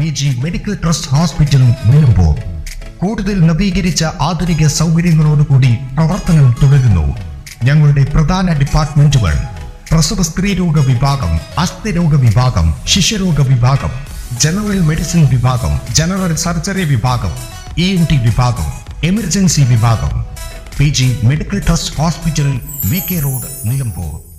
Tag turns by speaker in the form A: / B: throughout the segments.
A: P G medical trust hospital Nilambur കൂടുതൽ നവീകരിച്ച ആധുനിക സൗകര്യങ്ങളോടുകൂടി പ്രവർത്തനം തുടരുന്നു. ഞങ്ങളുടെ പ്രധാന ഡിപ്പാർട്ട്മെന്റുകൾ പ്രസവ സ്ത്രീരോഗ വിഭാഗം അസ്ഥിരോഗ വിഭാഗം ശിശുരോഗ വിഭാഗം ജനറൽ മെഡിസിൻ വിഭാഗം ജനറൽ സർജറി വിഭാഗം ഇ എൻ ടി വിഭാഗം എമർജൻസി വിഭാഗം. P G medical trust hospital V K road Nilambur.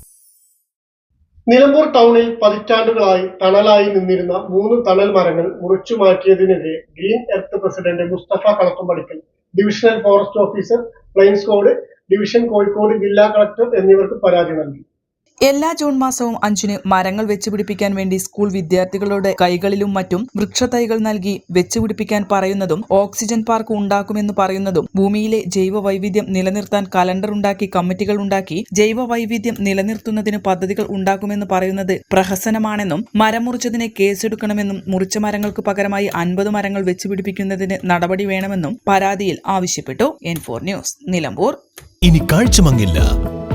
B: Nilambur ടൗണിൽ പതിറ്റാണ്ടുകളായി തണലായി നിന്നിരുന്ന മൂന്ന് തണൽ മരങ്ങൾ മുറിച്ചു മാറ്റിയതിനെതിരെ green earth president Mustafa Kalathumpadikkal divisional forest officer plains code division Kozhikode ജില്ലാ കളക്ടർ എന്നിവർക്ക് പരാതി നൽകി.
C: എല്ലാ ജൂൺ മാസവും അഞ്ചിന് മരങ്ങൾ വെച്ചുപിടിപ്പിക്കാൻ വേണ്ടി സ്കൂൾ വിദ്യാർത്ഥികളുടെ കൈകളിലും മറ്റും വൃക്ഷത്തൈകൾ നൽകി വെച്ചുപിടിപ്പിക്കാൻ പറയുന്നതും ഓക്സിജൻ പാർക്ക് ഉണ്ടാക്കുമെന്ന് പറയുന്നതും ഭൂമിയിലെ ജൈവ വൈവിധ്യം നിലനിർത്താൻ കലണ്ടർ ഉണ്ടാക്കി കമ്മിറ്റികൾ ഉണ്ടാക്കി ജൈവ വൈവിധ്യം നിലനിർത്തുന്നതിന് പദ്ധതികൾ ഉണ്ടാക്കുമെന്ന് പറയുന്നത് പ്രഹസനമാണെന്നും മരം മുറിച്ചതിനെ കേസെടുക്കണമെന്നും മുറിച്ച മരങ്ങൾക്ക് പകരമായി അൻപത് മരങ്ങൾ വെച്ചുപിടിപ്പിക്കുന്നതിന് നടപടി വേണമെന്നും പരാതിയിൽ ആവശ്യപ്പെട്ടു. N four news Nilambur.
D: ഇനി